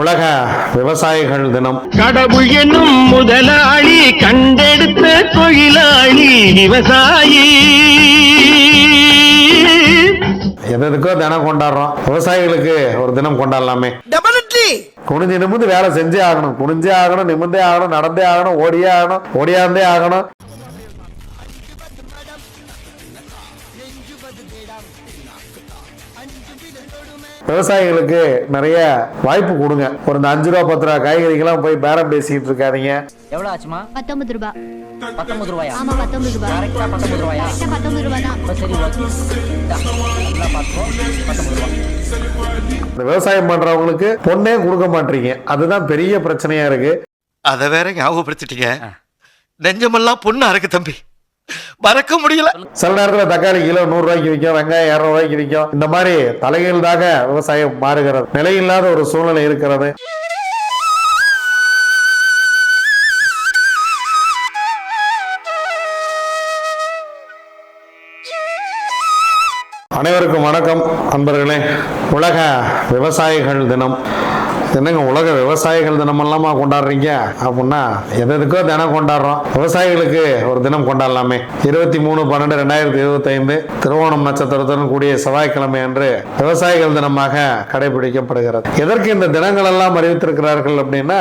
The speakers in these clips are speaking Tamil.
உலக விவசாயிகள் தினம். கடவுள் என்னும் முதலாளி கண்டெடுத்த தொழிலாளி விவசாயி. எது எதுக்கோ தினம் கொண்டாடுறோம். விவசாயிகளுக்கு ஒரு தினம் கொண்டாடலாமே. குனிஞ்சு நிமிந்து வேலை செஞ்சே ஆகணும். குனிஞ்சே ஆகணும் நிமிந்தே ஆகணும் நடந்தே ஆகணும் ஓடியே ஆகணும் ஓடியாந்தே ஆகணும். விவசாயிகளுக்கு நிறைய வாய்ப்பு கொடுங்க. ஒரு இந்த அஞ்சு ரூபா பத்து ரூபா காய்கறிக்கெல்லாம் போய் பேரம் பேசிக்கிட்டு இருக்காதீங்க. எவ்வளவு ஆச்சுமா? பத்தொன்பது ரூபாய் பத்தொன்பது ரூபாயா? ஆமா பத்தொன்பது ரூபாய் கரெக்டா பத்தொன்பது ரூபாயா? கரெக்டா பத்தொன்பது ரூபாய் தான். அப்ப சரி ஓகே. இந்தா, நல்லா பார்த்துக்கோ. பத்தொன்பது ரூபா. இந்த விவசாயம் பண்றவங்களுக்கு பொண்ணே கொடுக்க மாட்டீங்க. அதுதான் பெரிய பிரச்சனையா இருக்கு. அத வேற ஞாபகப்படுத்திட்டீங்க. நெஞ்சமெல்லாம் பொண்ணா இருக்கு தம்பி. மறக்க முடியல. சில நேரத்தில் தக்காளி கிலோ நூறு ரூபாய்க்கு விற்கும் வெங்காயம் இரநூறு ரூபாய்க்கு விற்கும் இந்த மாதிரி தலைகீழ்தாக விவசாயம் மாறுகிறது. நிலையில்லாத ஒரு சூழ்நிலை இருக்கிறது. அனைவருக்கும் வணக்கம். அன்பர்களே உலக விவசாயிகள் தினம். என்னங்க உலக விவசாயிகள் தினம் எல்லாமா கொண்டாடுறீங்க? அப்படின்னா எது எதுக்கோ தினம் கொண்டாடுறோம். விவசாயிகளுக்கு ஒரு தினம் கொண்டாடலாமே. இருபத்தி மூணு பன்னெண்டு ரெண்டாயிரத்தி இருபத்தி ஐந்து திருவோணம் நட்சத்திரத்துடன் கூடிய செவ்வாய்க்கிழமை அன்று விவசாயிகள் தினமாக கடைபிடிக்கப்படுகிறது. எதற்கு இந்த தினங்கள் எல்லாம் அறிவித்திருக்கிறார்கள் அப்படின்னா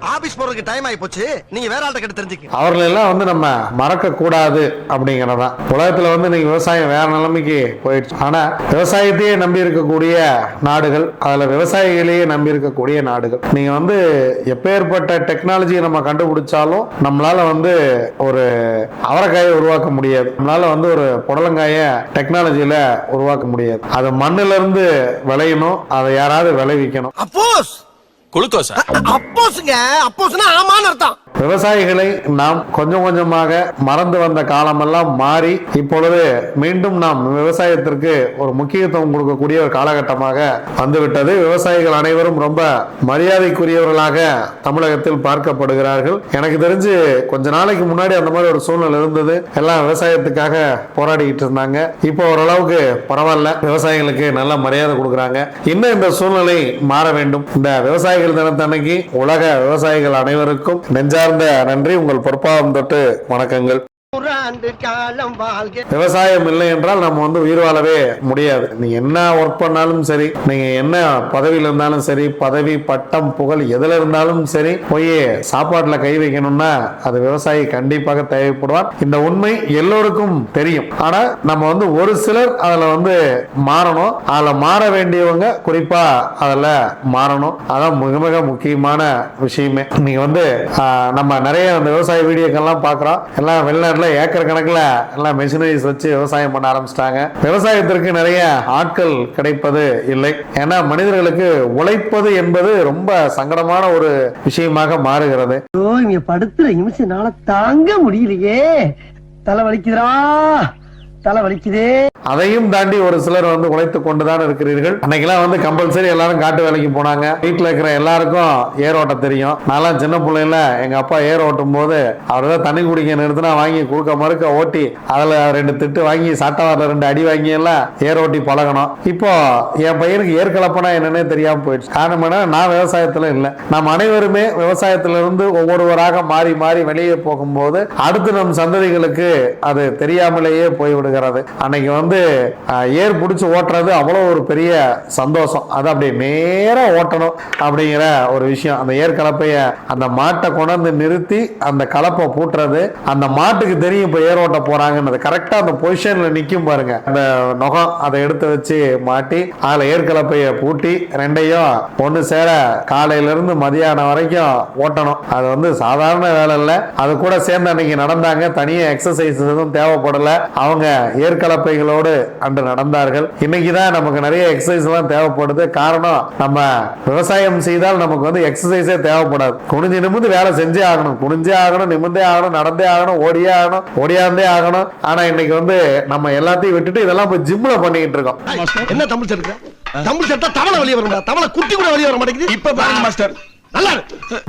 ஆபீஸ் போறதுக்கு டைம் ஆகி போச்சு நீங்க வேற ஆள்கிட்ட கேட்டு தெரிஞ்சுக்க அவர்கள் எல்லாம் வந்து நம்ம மறக்க கூடாது அப்படிங்கறதான் உலகத்துல வந்து இன்னைக்கு விவசாயம் வேற நிலைமைக்கு போயிடுச்சு. ஆனா விவசாயத்தையே நம்பி இருக்கக்கூடிய நாடுகள் அதுல விவசாயிகளையே நம்பி இருக்கக்கூடிய நாடுகள். நீங்க வந்து எப்பேற்பட்ட டெக்னாலஜியை நம்ம கண்டுபிடிச்சாலும் நம்மளால வந்து ஒரு அவரைக்காயை உருவாக்க முடியாது. நம்மளால வந்து ஒரு புடலங்காய டெக்னாலஜியில உருவாக்க முடியாது. அது மண்ணுல இருந்து விளையணும் அதை யாராவது விளைவிக்கணும். அப்போஸ் குளுக்கோஸா அப்போஸ்ங்க. அப்போஸ்னா ஆமான்னு அர்த்தம். விவசாயிகளை நாம் கொஞ்சம் கொஞ்சமாக மறந்து வந்த காலமெல்லாம் மாறி இப்பொழுது மீண்டும் நாம் விவசாயத்திற்கு ஒரு முக்கியத்துவம் கொடுக்கக்கூடிய ஒரு காலகட்டமாக வந்துவிட்டது. விவசாயிகள் அனைவரும் ரொம்ப மரியாதைக்குரியவர்களாக தமிழகத்தில் பார்க்கப்படுகிறார்கள். எனக்கு தெரிஞ்சு கொஞ்ச நாளைக்கு முன்னாடி அந்த மாதிரி ஒரு சூழ்நிலை இருந்தது. எல்லாம் விவசாயத்துக்காக போராடிக்கிட்டு இருந்தாங்க. இப்போ ஓரளவுக்கு பரவாயில்ல. விவசாயிகளுக்கு நல்ல மரியாதை கொடுக்குறாங்க. இன்னும் இந்த சூழ்நிலை மாற வேண்டும். இந்த விவசாயிகள் தினத்தன்னைக்கு உலக விவசாயிகள் அனைவருக்கும் நெஞ்சார்ந்த நன்றி. உங்கள் பொறுப்பாக தொட்டு வணக்கங்கள். நூறாண்டு காலம் வாழ்க. விவசாயம் இல்லை என்றால் நம்ம வந்து உயிர் வாழவே முடியாது. நீங்க என்ன ஒர்க் பண்ணாலும் சரி நீங்க என்ன பதவியில் இருந்தாலும் சரி பதவி பட்டம் புகழ் எதுல இருந்தாலும் சரி போய் சாப்பாட்டுல கை வைக்கணும்னா அது விவசாயி கண்டிப்பாக தேவைப்படுவார். இந்த உண்மை எல்லோருக்கும் தெரியும். ஆனா நம்ம வந்து ஒரு சிலர் அதுல வந்து மாறணும். அதுல மாற வேண்டியவங்க குறிப்பா அதுல மாறணும். அதான் மிக மிக முக்கியமான விஷயமே. நீங்க வந்து நம்ம நிறைய அந்த விவசாய வீடியோக்கள்லாம் பாக்குறோம் எல்லாம் வெளிநாட்டுல ஏக்கர் கணக்கில் எல்லாம் மெஷினரிஸ் வச்சு விவசாயம் பண்ண ஆரம்பிச்சிட்டாங்க. விவசாயத்திற்கு நிறைய ஆட்கள் கிடைப்பது இல்லை. ஏன்னா மனிதர்களுக்கு உழைப்பது என்பது ரொம்ப சங்கடமான ஒரு விஷயமாக மாறுகிறது. ஐயோ இங்க படுத்துற நிமிஷம்னால தாங்க முடியலையே. தலை வலிக்குதுரா தலை வலிக்குதே அதையும் தாண்டி ஒரு சிலர் வந்து உழைத்து கொண்டுதான் இருக்கிறீர்கள். அன்னைக்கெல்லாம் வந்து கம்பல்சரி எல்லாரும் காட்டு வேலைக்கு போனாங்க. வீட்டில் இருக்கிற எல்லாருக்கும் ஏர் ஓட்ட தெரியும். நான்லாம் சின்ன பிள்ளையில எங்க அப்பா ஏர் ஓட்டும் போது அவர் தான் தண்ணி குடிக்க நிறுத்தினா வாங்கி கொடுக்க மறுக்க ஓட்டி அதுல ரெண்டு திட்டு வாங்கி சாட்டவாரில் ரெண்டு அடி வாங்கி எல்லாம் ஏர் ஓட்டி பழகணும். இப்போ என் பையனுக்கு ஏர் கலப்பனா என்னன்னே தெரியாம போயிடுச்சு. காரணம் என்ன நான் விவசாயத்துல இல்லை. நாம் அனைவருமே விவசாயத்துல இருந்து ஒவ்வொருவராக மாறி மாறி வெளியே போகும்போது அடுத்து நம் சந்ததிகளுக்கு அது தெரியாமலேயே போய்விடும். போய்விடுகிறது அன்னைக்கு வந்து ஏர் பிடிச்சி ஓட்டுறது அவ்வளோ ஒரு பெரிய சந்தோஷம். அது அப்படியே நேராக ஓட்டணும் அப்படிங்கிற ஒரு விஷயம். அந்த ஏர் கலப்பையை அந்த மாட்டை கொண்டாந்து நிறுத்தி அந்த கலப்பை பூட்டுறது அந்த மாட்டுக்கு தெரியும் இப்போ ஏர் ஓட்ட போகிறாங்கன்னு கரெக்டாக அந்த பொசிஷனில் நிற்கும் பாருங்க. அந்த நுகம் அதை எடுத்து வச்சு மாட்டி அதில் ஏர் கலப்பையை பூட்டி ரெண்டையும் ஒன்று சேர காலையிலேருந்து மதியானம் வரைக்கும் ஓட்டணும். அது வந்து சாதாரண வேலை இல்லை. அது கூட சேர்ந்து அன்னைக்கு நடந்தாங்க. தனியாக எக்ஸசைஸ் எதுவும் தேவைப்படலை. அவங்க ஏற்கலப்பைகளோடு அன்று நடந்தார்கள். இன்னைக்கு தான் நமக்கு நிறைய எக்ஸசைஸ் எல்லாம் தேவைப்படுது. காரணம் நம்ம விவசாயம் செய்தால் நமக்கு வந்து எக்ஸசைஸே தேவைப்படாது. குனிஞ்சு நிமிந்து வேலை செஞ்சே ஆகணும். குனிஞ்சே ஆகணும் நிமிந்தே ஆகணும் நடந்தே ஆகணும் ஓடியே ஆகணும் ஓடியாந்தே ஆகணும். ஆனா இன்னைக்கு வந்து நம்ம எல்லாத்தையும் விட்டுட்டு இதெல்லாம் போய் ஜிம்ல பண்ணிக்கிட்டு இருக்கோம். என்ன தமிழ் சேர்க்க தமிழ் சேர்த்தா தவளை வெளியே வரும்டா. தவளை குட்டி கூட வெளியே வர மாட்டேங்குது. இப்ப பாருங்க மாஸ்டர்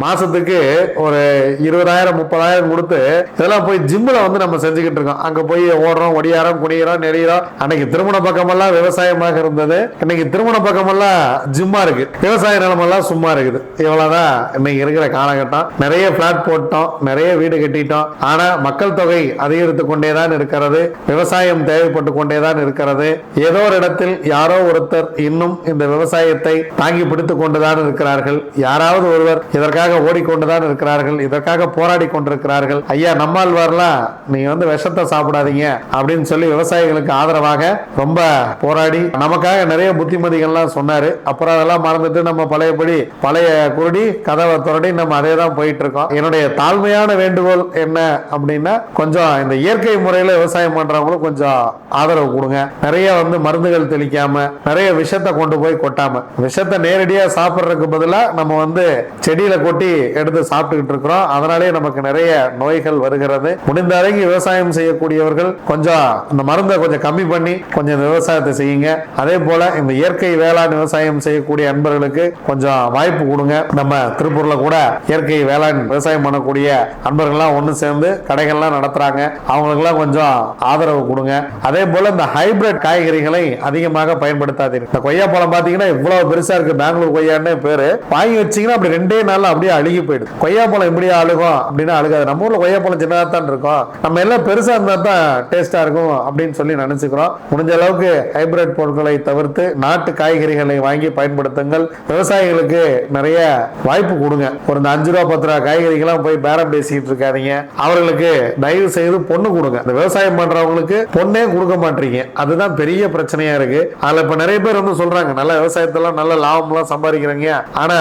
மாசத்துக்கு ஒரு இருபதாயிரம் முப்பதாயிரம் கொடுத்து இதெல்லாம் போய் ஜிம்ல வந்து நம்ம செஞ்சுக்கிட்டு இருக்கோம். அங்க போய் ஓடுறோம் ஒடியாரம் குடிக்கிறோம் நெறிகிறோம் அன்னைக்கு திருமண பக்கமெல்லாம் விவசாயமாக இருந்தது. இன்னைக்கு திருமண பக்கமெல்லாம் ஜிம்மா இருக்கு. விவசாய நிலமெல்லாம் சும்மா இருக்குது. இவ்வளவுதான் இன்னைக்கு இருக்கிற காலகட்டம். நிறைய பிளாட் போட்டோம் நிறைய வீடு கட்டிட்டோம். ஆனா மக்கள் தொகை அதிகரித்து கொண்டேதான் இருக்கிறது. விவசாயம் தேவைப்பட்டு கொண்டேதான் இருக்கிறது. ஏதோ ஒரு இடத்தில் யாரோ ஒருத்தர் இன்னும் இந்த விவசாயத்தை தாங்கி பிடித்துக் கொண்டுதான் இருக்கிறார்கள். யாராவது ஒருவர் இதற்காக ஓடிக்கொண்டுதான் இருக்கிறார்கள் இதற்காக போராடி கொண்டிருக்கிறார்கள். ஐயா நம்மாழ்வார்லாம் நீங்க வந்து விஷத்தை சாப்பிடாதீங்க அப்படின்னு சொல்லி விவசாயிகளுக்கு ஆதரவாக ரொம்ப போராடி நமக்காக நிறைய புத்திமதிகள்லாம் சொன்னாரு. அப்புறம் அதெல்லாம் மறந்துட்டு நம்ம பழையபடி பழைய குருடி கதவை துரடி நம்ம அதே தான் போயிட்டு இருக்கோம் என்னுடைய தாழ்மையான வேண்டுகோள் என்ன அப்படின்னா கொஞ்சம் இந்த இயற்கை முறையில விவசாயம் பண்றவங்களும் கொஞ்சம் ஆதரவு கொடுங்க. நிறைய வந்து மருந்துகள் தெளிக்காம நிறைய விஷத்தை கொண்டு போய் கொட்டாம விஷத்தை நேரடியா சாப்பிட்றதுக்கு பதிலாக நம்ம வந்து செடியில கொட்டி எடுத்து சாப்பிட்டுக்கிட்டு இருக்கிறோம். அதனாலேயே நமக்கு நிறைய நோய்கள் வருகிறது. முடிந்த வரைக்கும் விவசாயம் செய்யக்கூடியவர்கள் கொஞ்சம் இந்த மருந்தை கொஞ்சம் கம்மி பண்ணி கொஞ்சம் இந்த விவசாயத்தை செய்யுங்க. அதே போல இந்த இயற்கை வேளாண் விவசாயம் செய்யக்கூடிய அன்பர்களுக்கு கொஞ்சம் வாய்ப்பு கொடுங்க. நம்ம திருப்பூர்ல கூட இயற்கை வேளாண் விவசாயம் பண்ணக்கூடிய அன்பர்கள்லாம் ஒன்று சேர்ந்து கடைகள்லாம் நடத்துறாங்க. அவங்களுக்குலாம் கொஞ்சம் ஆதரவு கொடுங்க. அதே போல இந்த ஹைபிரிட் காய்கறிகளை அதிகமாக பயன்படுத்தாதீங்க இந்த கொய்யாப்பழம் பாத்தீங்கன்னா இவ்வளவு பெருசா இருக்கு. பெங்களூர் கொய்யான்னு பேரு. வாங்கி வச்சீங்கன்னா அப்படி ரெண்டே நாள் அப்படியே அழுகி போயிடுது. கொய்யாப்பழம் எப்படி அழுகும் அப்படின்னா அழுகாது. நம்ம ஊர்ல கொய்யாப்பழம் சின்னதாக தான் இருக்கும். நம்ம எல்லாம் பெருசா இருந்தா தான் டேஸ்டா இருக்கும் அப்படின்னு சொல்லி நினைச்சுக்கிறோம். முடிஞ்ச அளவுக்கு ஹைபிரிட் பொருட்களை தவிர்த்து நாட்டு காய்கறிகளை வாங்கி பயன்படுத்துங்கள். விவசாயிகளுக்கு நிறைய வாய்ப்பு கொடுங்க. ஒரு அஞ்சு ரூபா பத்து ரூபா காய்கறிகள்லாம் போய் பேரம் பேசிக்கிட்டு இருக்காதீங்க. அவர்களுக்கு தயவு செய்து பொண்ணு கொடுங்க. இந்த விவசாயம் பண்றவங்களுக்கு பொண்ணே கொடுக்க மாட்டீங்க. அதுதான் பெரிய பிரச்சனையா இருக்கு. அதுல இப்ப நிறைய பேர் வந்து சொல்றாங்க நல்ல விவசாயத்தெல்லாம் நல்ல லாபம்லாம் எல்லாம் சம்பாதிக்கிறீங்க. ஆனா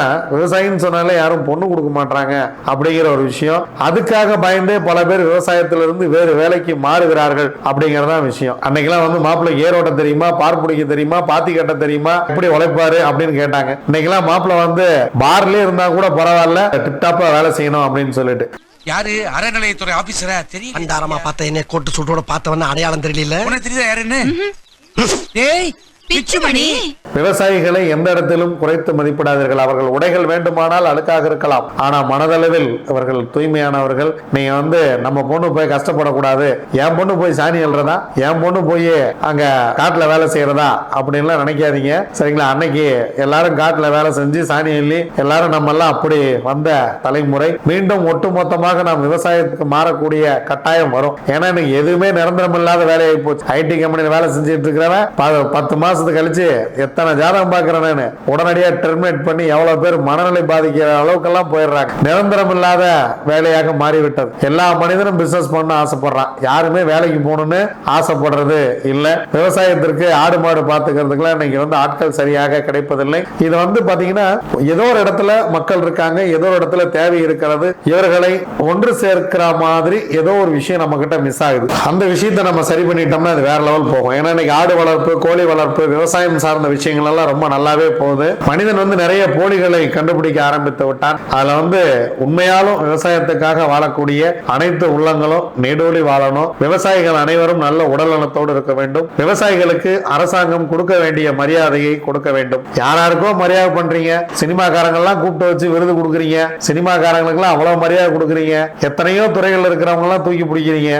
விவசாயின்னு சொன்னாலே யாரும் பொண்ணு கொடுக்க மாட்டாங்க அப்படிங்கிற ஒரு விஷயம். அதுக்காக பயந்தே பல பேர் விவசாயத்துல இருந்து வேறு வேலைக்கு மாறுகிறார்கள் அப்படிங்கறதான் விஷயம். அன்னைக்கெல்லாம் வந்து மாப்பிள்ளை ஏரோட்ட தெரியுமா பார் பிடிக்க தெரியுமா பாத்தி கட்ட தெரியுமா எப்படி உழைப்பாரு அப்படின்னு கேட்டாங்க. இன்னைக்கெல்லாம் மாப்பிள்ளை வந்து பார்லயே இருந்தா கூட பரவாயில்ல டிப்டாப்பா வேலை செய்யணும் அப்படின்னு சொல்லிட்டு. யாரு? அறநிலையத்துறை ஆபீசரா தெரியும் அண்டாரமா பார்த்த என்ன கோட்டு சுட்டோட பார்த்தவன அடையாளம் தெரியல. உனக்கு தெரியுதா யாருன்னு? டேய் பிச்சுமணி. விவசாயிகளை எந்த இடத்திலும் குறைத்து மதிப்பிடாதீர்கள். அவர்கள் உடைகள் வேண்டுமானால் அழுக்காக இருக்கலாம். ஆனா மனதளவில் அவர்கள் தூய்மையானவர்கள். நீங்க வந்து நம்ம பொண்ணு போய் கஷ்டப்படக்கூடாது. என் பொண்ணு போய் சாணி எழுறதா என் பொண்ணு போய் அங்க காட்டுல வேலை செய்யறதா? அப்படின்லாம் நினைக்காதீங்க. சரிங்களா? அன்னைக்கு எல்லாரும் காட்டுல வேலை செஞ்சு சாணி எள்ளி எல்லாரும் நம்ம எல்லாம் அப்படி வந்த தலைமுறை. மீண்டும் ஒட்டுமொத்தமாக நாம் விவசாயத்துக்கு மாறக்கூடிய கட்டாயம் வரும். ஏன்னா எனக்கு எதுவுமே நிரந்தரம் இல்லாத வேலையாகி போச்சு. ஐடி கம்பெனியில் வேலை செஞ்சுட்டு இருக்கிறவன் பத்து பத்து மாசத்துக்கு கழிச்சு எத்தனை ஜாதகம் பார்க்கிறேன் நான் உடனடியாக டெர்மினேட் பண்ணி எவ்வளவு பேர் மனநிலை பாதிக்கிற அளவுக்கெல்லாம் போயிடுறாங்க. நிரந்தரம் இல்லாத வேலையாக மாறிவிட்டது. எல்லா மனிதனும் பிசினஸ் பண்ண ஆசைப்படுறான். யாருமே வேலைக்கு போகணும்னு ஆசைப்படுறது இல்லை. விவசாயத்திற்கு ஆடு மாடு பார்த்துக்கிறதுக்குலாம் இன்னைக்கு வந்து ஆட்கள் சரியாக கிடைப்பதில்லை. இது வந்து பாத்தீங்கன்னா ஏதோ ஒரு இடத்துல மக்கள் இருக்காங்க ஏதோ ஒரு இடத்துல தேவை இருக்கிறது. இவர்களை ஒன்று சேர்க்கிற மாதிரி ஏதோ ஒரு விஷயம் நம்ம கிட்ட மிஸ் ஆகுது. அந்த விஷயத்தை நம்ம சரி பண்ணிட்டோம்னா அது வேற லெவல் போகும். ஏன்னா இன்னைக்கு ஆடு வளர்ப்பு கோழி வளர்ப்பு விவசாயம் சார்ந்த விஷயங்கள் எல்லாம் ரொம்ப நல்லாவே போகுது. மனிதன் வந்து நிறைய போலிகளை கண்டுபிடிக்க ஆரம்பித்து விட்டான். அதுல வந்து உண்மையாலும் விவசாயத்துக்காக வாழக்கூடிய அனைத்து உள்ளங்களும் நெடோலி வாழணும். விவசாயிகள் அனைவரும் நல்ல உடல் நலத்தோடு இருக்க வேண்டும். விவசாயிகளுக்கு அரசாங்கம் கொடுக்க வேண்டிய மரியாதையை கொடுக்க வேண்டும். யாராருக்கோ மரியாதை பண்றீங்க. சினிமாக்காரங்கெல்லாம் கூப்பிட்டு வச்சு விருது கொடுக்குறீங்க. சினிமாக்காரங்களுக்கு எல்லாம் அவ்வளவு மரியாதை கொடுக்குறீங்க. எத்தனையோ துறைகள் இருக்கிறவங்க எல்லாம் தூக்கி பிடிக்கிறீங்க.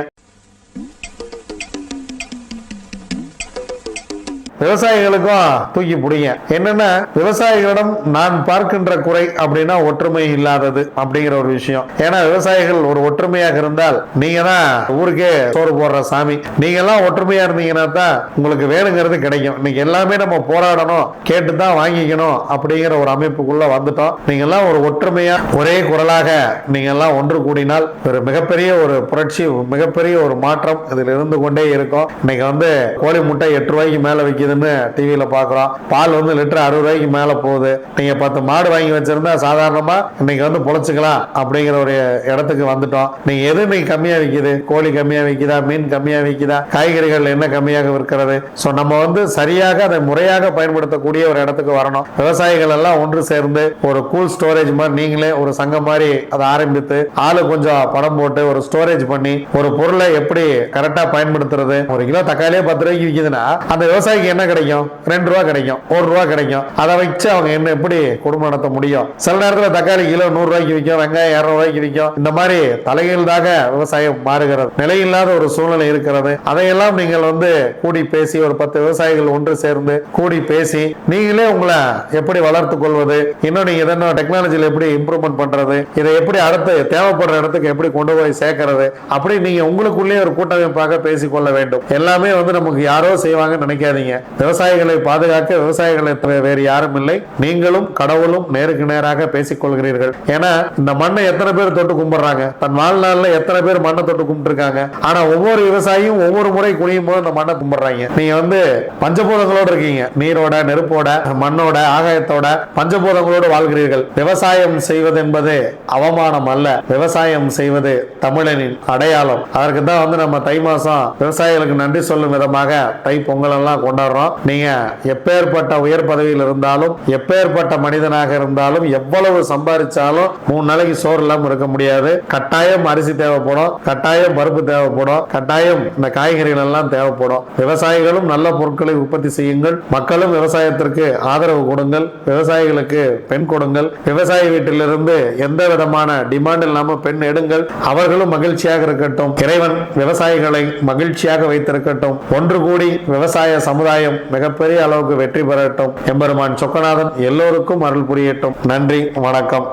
விவசாயிகளுக்கும் தூக்கி பிடிங்க. என்னன்னா விவசாயிகளிடம் நான் பார்க்கின்ற குறை அப்படின்னா ஒற்றுமை இல்லாதது அப்படிங்கிற ஒரு விஷயம். ஏன்னா விவசாயிகள் ஒரு ஒற்றுமையாக இருந்தால் நீங்க தான் ஊருக்கே சோறு போடுற சாமி. நீங்க எல்லாம் ஒற்றுமையா இருந்தீங்கன்னா தான் உங்களுக்கு வேணுங்கிறது கிடைக்கும். இன்னைக்கு எல்லாமே நம்ம போராடணும் கேட்டு தான் வாங்கிக்கணும் அப்படிங்கிற ஒரு அமைப்புக்குள்ள வந்துட்டோம். நீங்க எல்லாம் ஒரு ஒற்றுமையா ஒரே குரலாக நீங்க எல்லாம் ஒன்று கூடினால் ஒரு மிகப்பெரிய ஒரு புரட்சி மிகப்பெரிய ஒரு மாற்றம் இதில் இருந்து கொண்டே இருக்கும். இன்னைக்கு வந்து கோழி முட்டை எட்டு ரூபாய்க்கு மேல விற்கிதுன்னு டிவியில் பார்க்குறோம் பால் வந்து லிட்டர் அறுபது ரூபாய்க்கு மேல போகுது. நீங்க பத்து மாடு வாங்கி வச்சிருந்தா சாதாரணமாக இன்னைக்கு வந்து பொழைச்சிக்கலாம் அப்படிங்கிற ஒரு இடத்துக்கு வந்துட்டோம். நீங்கள் எது இன்னைக்கு கம்மியா விற்கிது கோழி கம்மியா விற்கிதா மீன் கம்மியா விற்கிதா காய்கறிகள் என்ன கம்மியாக விற்கிறது? ஸோ நம்ம வந்து சரியாக அதை முறையாக பயன்படுத்தக்கூடிய ஒரு இடத்துக்கு வரணும். விவசாயிகள் எல்லாம் ஒன்று சேர்ந்து ஒரு கூல் ஸ்டோரேஜ் மாதிரி நீங்களே ஒரு சங்கம் மாதிரி அதை ஆரம்பித்து ஆளு கொஞ்சம் படம் போட்டு ஒரு ஸ்டோரேஜ் பண்ணி ஒரு பொருளை எப்படி கரெக்டா பயன்படுத்துறது? ஒரு கிலோ தக்காளியே பத்து ரூபாய்க்கு விற்கிதுன்னா அந்த விவசாயிக்கு என்ன கிடைக்கும்? ரெண்டு ரூபா கிடைக்கும். ஒரு ரூபா கிடைக்கும். அதை வச்சு அவங்க என்ன எப்படி குடும்பம் நடத்த முடியும்? சில நேரத்தில் தக்காளி கிலோ நூறு ரூபாய்க்கு விற்கும் வெங்காயம் இரநூறுவாய்க்கு ரூபாய்க்கு விற்கும். இந்த மாதிரி தலைகீழ்தாக விவசாயம் மாறுகிறது. நிலையில்லாத ஒரு சூழ்நிலை இருக்கிறது. அதையெல்லாம் நீங்கள் வந்து கூடி பேசி ஒரு பத்து விவசாயிகள் ஒன்று சேர்ந்து கூடி பேசி நீங்களே உங்களை எப்படி வளர்த்து கொள்வது? இன்னும் நீங்க இதென்ன டெக்னாலஜியில் எப்படி இம்ப்ரூவ்மெண்ட் பண்றது? இதை எப்படி அடுத்து தேவைப்படுற இடத்துக்கு எப்படி கொண்டு போய் சேர்க்கறது? அப்படி நீங்க உங்களுக்குள்ளே ஒரு கூட்டமைப்பாக பேசிக்கொள்ள வேண்டும். எல்லாமே வந்து நமக்கு யாரோ செய்வாங்கன்னு நினைக்காதீங்க. விவசாயிகளை பாதுகாக்க விவசாயிகளை வேறு யாரும் இல்லை. நீங்களும் கடவுளும் நேருக்கு நேராக பேசிக் கொள்கிறீர்கள் ஏன்னா இந்த மண்ணை எத்தனை பேர் தொட்டு கும்பிடுறாங்க? தன் வாழ்நாளில் எத்தனை பேர் மண்ணை தொட்டு கும்பிட்டுருக்காங்க? ஆனா ஒவ்வொரு விவசாயியும் ஒவ்வொரு முறை குனியும் போது இந்த மண்ணை கும்பிடுறாங்க. நீங்க வந்து பஞ்சபூதங்களோட இருக்கீங்க. நீரோட நெருப்போட மண்ணோட ஆகாயத்தோட பஞ்சபூதங்களோடு வாழ்கிறீர்கள். விவசாயம் செய்வது என்பது அவமானம் அல்ல. விவசாயம் செய்வது தமிழனின் அடையாளம். அதற்கு தான் வந்து நம்ம தை மாசம் விவசாயிகளுக்கு நன்றி சொல்லும் விதமாக தை பொங்கல் எல்லாம் கொண்டாடுறோம். நீங்க எப்பேற்பட்ட உயர் பதவியில் இருந்தாலும் எப்பேற்பட்ட மனிதனாக இருந்தாலும் எவ்வளவு சம்பாதிச்சாலும் மூணு நாளைக்கு சோறு இல்லாம இருக்க முடியாது. கட்டாயம் அரிசி தேவைப்படும் கட்டாயம் பருப்பு தேவைப்படும் கட்டாயம் இந்த காய்கறிகள் எல்லாம் தேவைப்படும். விவசாயிகளும் நல்ல பொருட்களை உற்பத்தி செய்யுங்கள். மக்களும் விவசாயத்திற்கு ஆதரவு கொடுங்கள். விவசாயிகளுக்கு பெண் கொடுங்கள். விவசாய வீட்டிலிருந்து எந்த விதமான டிமாண்ட் இல்லாம பெண் எடுங்கள். அவர்களும் மகிழ்ச்சியாக இருக்கட்டும். இறைவன் விவசாயிகளை மகிழ்ச்சியாக வைத்திருக்கட்டும். ஒன்று கூடி விவசாய சமுதாயம் மிகப்பெரிய அளவுக்கு வெற்றி பெறட்டும். எம்பெருமான் சொக்கநாதன் எல்லோருக்கும் அருள் புரியட்டும். நன்றி வணக்கம்.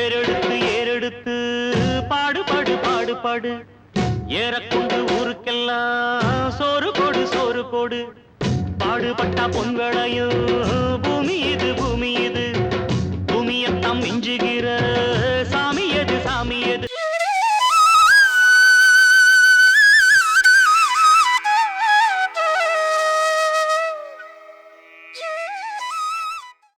ஏறெடுத்து ஏறெடுத்து பாடுபாடு பாடுபாடு ஏறக்கொண்டு ஊருக்கெல்லாம் சோறு போடு சோறு போடு. பாடுபட்டா பொங்கலையும் பூமி இது பூமி இது.